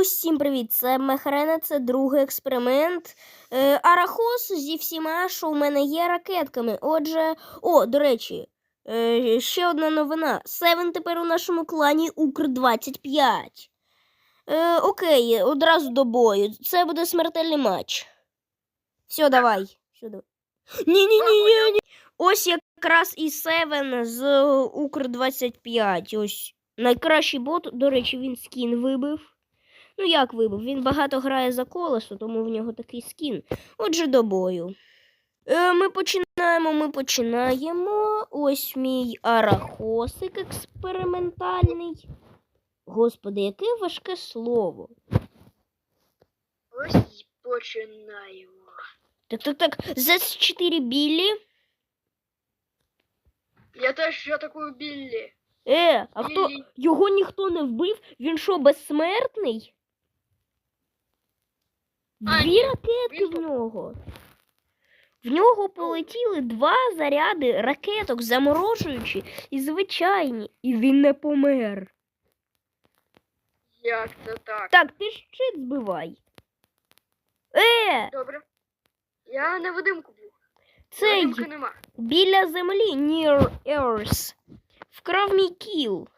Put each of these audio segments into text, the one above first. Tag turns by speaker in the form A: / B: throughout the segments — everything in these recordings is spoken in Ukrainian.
A: Усім привіт! Це Мехрена, це другий експеримент. Е, Арахос зі всіма, що у мене є ракетками. Отже, о, до речі, е, ще одна новина. Севен тепер у нашому клані Укр-25. Е, окей, одразу до бою. Це буде смертельний матч. Все, давай. Все, давай. Ні-ні-ні. ні. Ось якраз і Севен з Укр-25. Ось найкращий бот. До речі, він скін вибив. Ну, як вибив? Він багато грає за колесо, тому в нього такий скін. Отже, до бою. Е, ми починаємо, ми починаємо. Ось мій арахосик експериментальний. Господи, яке важке слово.
B: Ось починаємо.
A: Так, так, так. Z4 Біллі.
B: Я теж я такою Біллі.
A: Е, а хто
B: Біллі.
A: його ніхто не вбив? Він що, безсмертний? Дві
B: він
A: в нього. В нього полетіли два заряди ракеток, заморожуючі і звичайні, і він не помер.
B: Як це так?
A: Так, ти щит збивай. Е,
B: Добре. Я невидимку б'ю.
A: цей
B: Невидимки нема.
A: біля землі Near Earth. Вкрав мій кіл.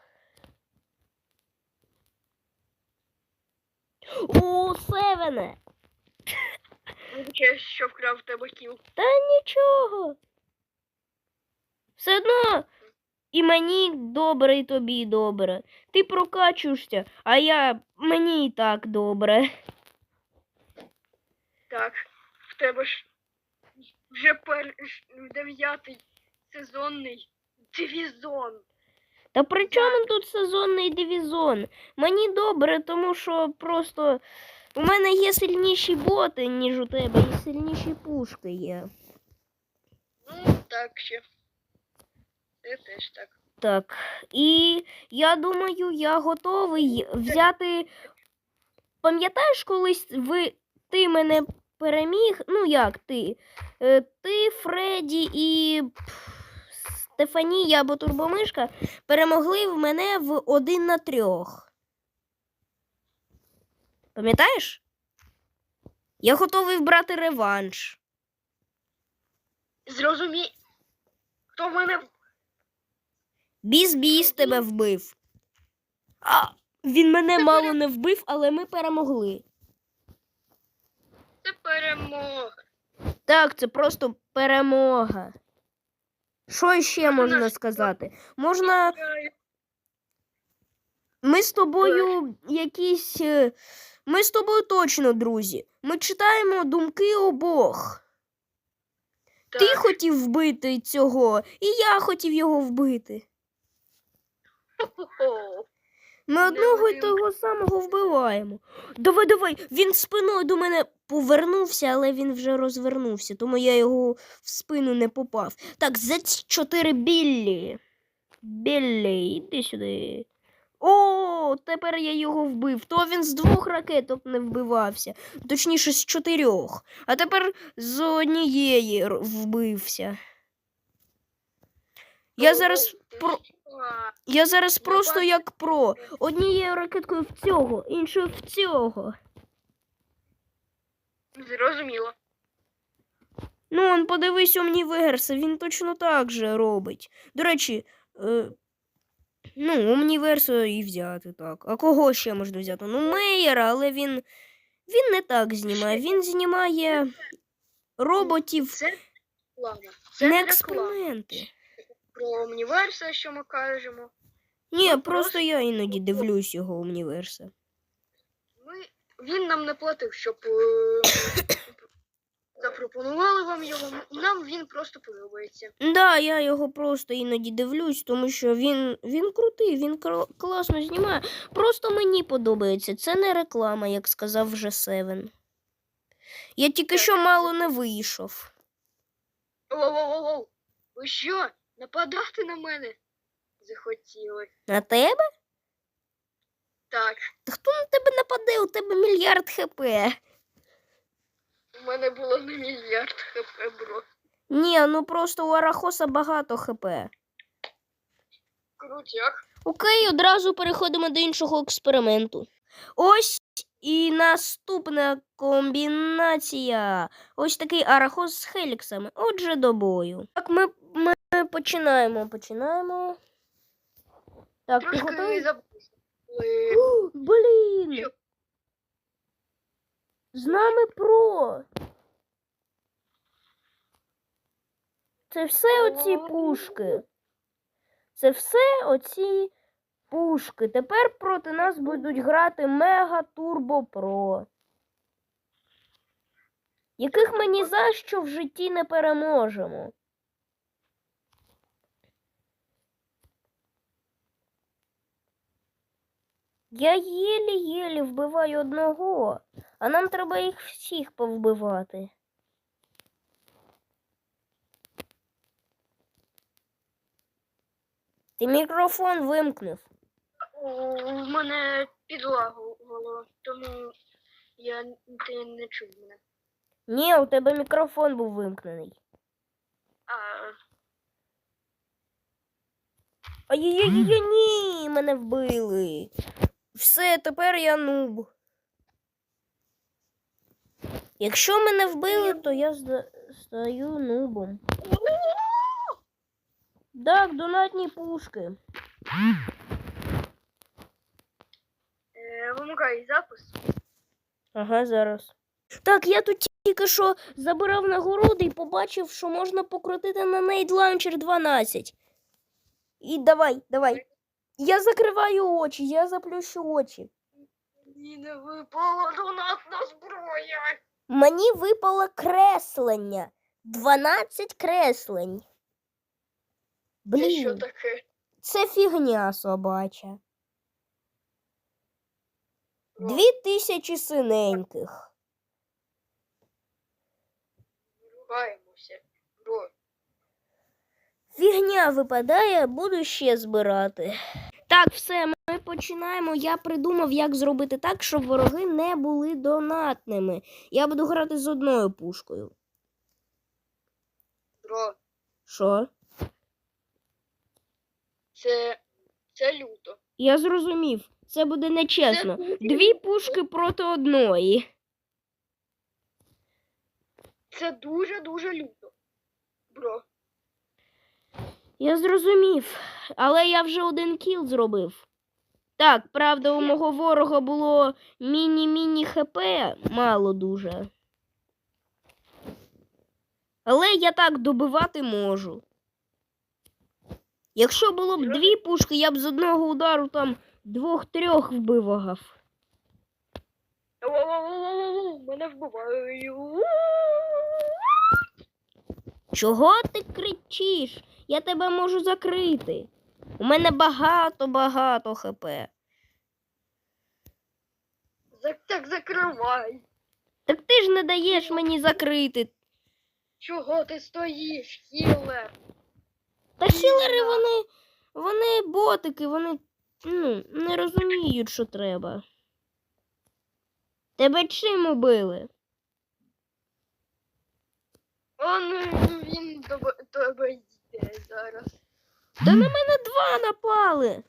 A: О, Севене!
B: Вибачаю, що вкрав в тебе кіл.
A: Та нічого. Все одно і мені добре, і тобі добре. Ти прокачуєшся, а я мені і так добре.
B: Так, в тебе ж вже пер... дев'ятий сезонний дивізон.
A: Та при чому тут сезонний дивізон? Мені добре, тому що просто у мене є сильніші боти, ніж у тебе, і сильніші пушки є.
B: Ну, так ще. Це теж так.
A: Так. І я думаю, я готовий взяти. Пам'ятаєш, колись ви ти мене переміг? Ну як ти? Е, Ти, Фредді і Стефанія або Турбомишка перемогли в мене в один на трьох. Пам'ятаєш? Я готовий брати реванш.
B: Зрозумій. Хто в мене
A: Біс-біс тебе вбив. А, він мене мало не вбив, але ми перемогли.
B: це перемога?
A: Так, це просто перемога. Що ще можна сказати? Можна. Ми з тобою якісь. Ми з тобою точно друзі. Ми читаємо думки обох. Ти хотів вбити цього, і я хотів його вбити. Ми одного й того самого вбиваємо. Давай, давай, він спиною до мене повернувся, але він вже розвернувся, тому я його в спину не попав. Так, за 4 Біллі. Біллі, іди сюди. О, тепер я його вбив. То він з двох ракеток не вбивався, точніше з чотирьох. А тепер з однієї вбився. Я зараз про- я зараз просто як про. Однією ракеткою в цього, іншою в цього.
B: Зрозуміло.
A: Ну, он подивись Омніверса, він точно так же робить. До речі, е, ну, Омніверса і взяти так. А кого ще можна взяти? Ну, Мейєра, але він. Він не так знімає. Він знімає роботів,
B: Це реклама. Це
A: не
B: реклама.
A: експерименти.
B: Про універса, що ми кажемо.
A: Ні,
B: Ну,
A: просто я іноді дивлюсь його Омніверса.
B: Ми... Він нам не платив, щоб е, запропонували вам його. Нам він просто подобається.
A: Да, я його просто іноді дивлюсь, тому що він, він крутий, він класно знімає. Просто мені подобається. Це не реклама, як сказав вже Севен. Я тільки що мало не вийшов.
B: Воу-воу-воу! Ви що? Нападати на мене? Захотіли.
A: На тебе?
B: Так,
A: Та хто на тебе нападе? У тебе мільярд хп.
B: У мене було не мільярд хп, бро.
A: Ні, ну просто у Арахоса багато хп.
B: Крутяк.
A: Окей, одразу переходимо до іншого експерименту. Ось І наступна комбінація. Ось такий арахос з хеліксами. Отже, до бою. Так, ми, ми починаємо. Починаємо. Так, ти
B: Трошки
A: готовий?
B: забули.
A: О, Блін!
B: Що?
A: З нами про. Це все оці пушки. Це все оці пушки. Тепер проти нас будуть грати Мега Турбо Про. Яких ми ні за що в житті не переможемо. Я єлі-єлі вбиваю одного, а нам треба їх всіх повбивати. Ти мікрофон вимкнув.
B: У мене підлагувало, тому я ти не чув мене.
A: Ні, у тебе мікрофон був вимкнений.
B: А,
A: Ай-яй-яй, ні, мене вбили. Все, тепер я нуб. Якщо мене вбили, то я стаю нубом. Так, донатні пушки.
B: е, вимикай запис.
A: Ага, зараз. Так, я тут тільки що забирав нагороди і побачив, що можна покрутити на Nade Launcher 12. І давай, давай. Я закриваю очі, я заплющу очі.
B: Мені не випала донатна зброя.
A: Мені випало креслення. 12 креслень.
B: Це що таке?
A: це фігня собача. Дві тисячі синеньких. Фігня випадає, буду ще збирати. Так, все, починаємо. Я придумав, як зробити так, щоб вороги не були донатними. Я буду грати з одною пушкою.
B: Бро.
A: Що?
B: Це. Це люто.
A: Я зрозумів. Це буде нечесно.
B: Це-
A: Дві пушки проти одної.
B: Це дуже-дуже люто. Бро.
A: Я зрозумів, але я вже один кіл зробив. Так, правда, у мого ворога було міні-міні хп, мало дуже. Але я так добивати можу. Якщо було б дві пушки, я б з одного удару там двох-трьох вбивав.
B: Мене вбивають.
A: Чого ти кричиш? Я тебе можу закрити. У мене багато-багато хп.
B: Так закривай.
A: Так ти ж не даєш мені закрити.
B: Чого ти стоїш, хілер?
A: Та хілери вони, вони ботики, вони ну, не розуміють, що треба. Тебе чим убили?
B: Он він до тебе йде зараз.
A: Та на мене два напали.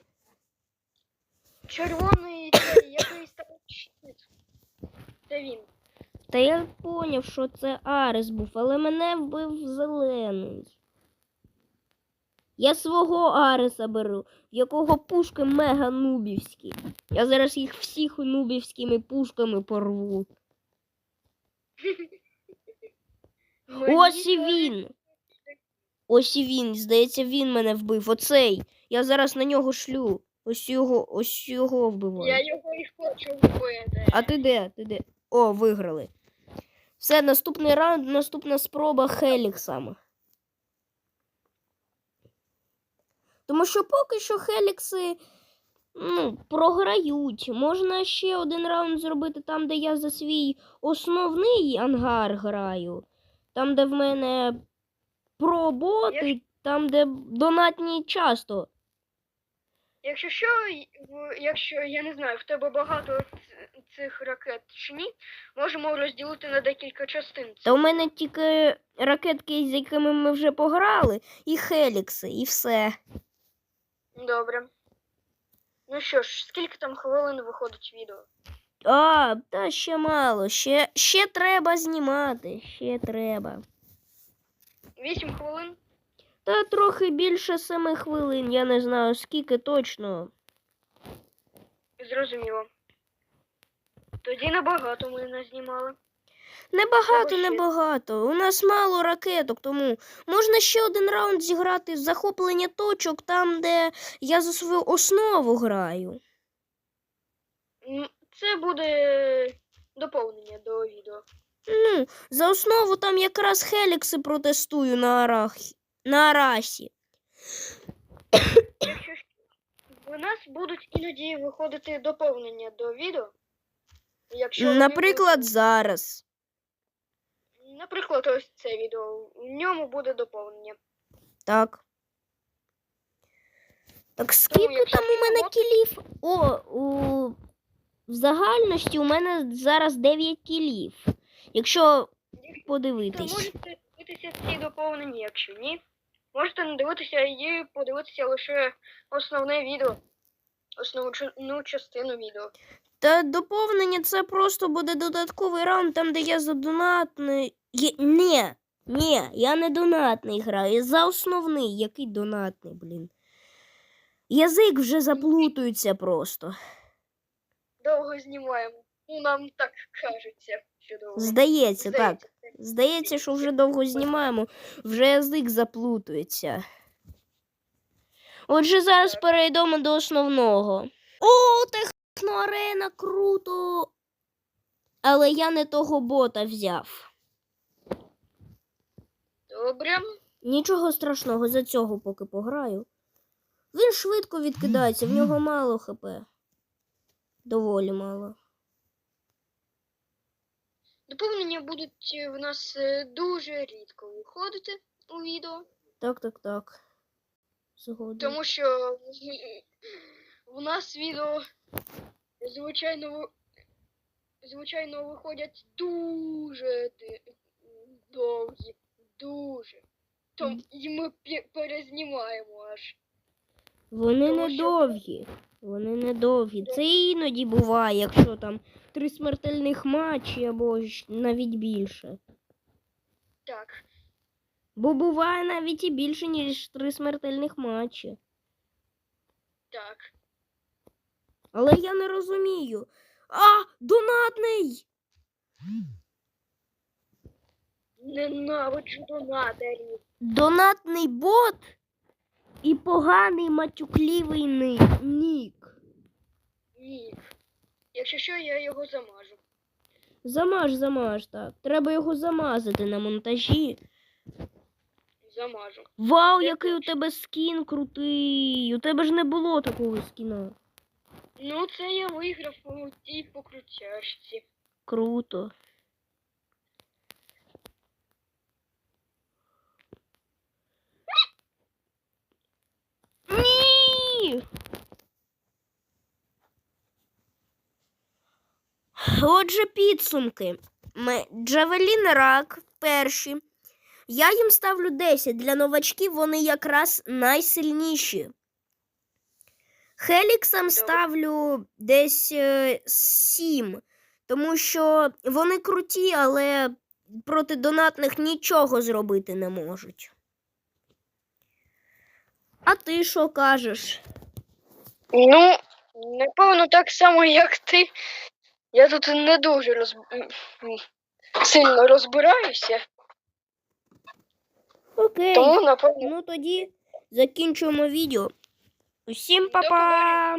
B: Червоний цей якийсь там щит. Це він.
A: Та я поняв, що це Арес був, але мене вбив зелений. Я свого Ареса беру, в якого пушки мега нубівські. Я зараз їх всіх нубівськими пушками порву. Ось і він. Ось і він. Здається, він мене вбив. Оцей. Я зараз на нього шлю. Ось його, ось його вбиваю.
B: Я його і хочу вбити.
A: А ти де? Ти де? О, виграли. Все, наступний раунд, наступна спроба Хеліксами. Тому що поки що Хелікси ну, програють. Можна ще один раунд зробити там, де я за свій основний ангар граю. Там, де в мене проботи, там, де донатні часто.
B: Якщо що, якщо я не знаю, в тебе багато цих ракет чи ні, можемо розділити на декілька частин.
A: Та у мене тільки ракетки, з якими ми вже пограли, і Хелікси, і все.
B: Добре. Ну що ж, скільки там хвилин виходить відео?
A: А, та ще мало. Ще, ще треба знімати. Ще треба.
B: 8 хвилин.
A: Та трохи більше семи хвилин. Я не знаю скільки точно.
B: Зрозуміло. Тоді набагато ми не знімали.
A: Небагато, небагато. У нас мало ракеток, тому можна ще один раунд зіграти в захоплення точок, там, де я за свою основу граю.
B: Це буде доповнення до відео.
A: Ну, за основу там якраз Хелікси протестую на, арахі... на
B: ж в нас будуть іноді виходити доповнення до відео. Якщо
A: Наприклад,
B: будуть-
A: зараз.
B: наприклад, ось це відео. В ньому буде доповнення.
A: Так. Так скільки там у мене кілів? О, у... в загальності у мене зараз 9 кілів. Якщо
B: То
A: подивитись.
B: можете дивитися ці доповнення, якщо ні. Можете не дивитися і подивитися лише основне відео. Основну частину відео.
A: Та доповнення це просто буде додатковий раунд, там, де я за донатний. Є... Ні, ні, я не донатний граю, я за основний, який донатний, блін. Язик вже заплутується просто.
B: Довго знімаємо. Ну, нам так кажеться, що довго.
A: Здається, так.
B: Здається, це-
A: Здається, що вже довго знімаємо, вже язик заплутується. Отже, зараз перейдемо до основного. О, техноарена, круто! Але я не того бота взяв.
B: Добре.
A: Нічого страшного, за цього поки пограю. Він швидко відкидається, в нього мало хп. Доволі мало.
B: Доповнення будуть е, в нас е, дуже рідко виходити у відео,
A: Так, так, так. Згоден.
B: тому що в нас відео звичайно ви- звичайно виходять дуже довгі, дуже. Тому і ми перезнімаємо аж.
A: Вони
B: Тому
A: не
B: що-
A: довгі. Вони не довгі. Це іноді буває, якщо там три смертельних матчі або навіть більше.
B: Так.
A: Бо буває навіть і більше, ніж три смертельних матчі.
B: Так.
A: Але я не розумію. А, донатний!
B: Ненавиджу донаторів.
A: Донатний бот і поганий матюклівий нік.
B: Ні. Якщо що, я його замажу.
A: Замаж, замаж, так. Треба його замазати на монтажі.
B: Замажу.
A: Вау,
B: Я
A: який у тебе скін крутий. У тебе ж не було такого скіна.
B: Ну, це я виграв у тій покрутяшці.
A: Круто. Ні! Отже, підсумки. Джавелін Рак перші. Я їм ставлю 10. Для новачків вони якраз найсильніші. Хеліксам ставлю десь е, 7. Тому що вони круті, але проти донатних нічого зробити не можуть. А ти що кажеш?
B: Ну, напевно, так само, як ти. Я тут не дуже роз... сильно розбираюся,
A: Окей.
B: тому, напевно,
A: Ну тоді закінчуємо відео. Усім па-па!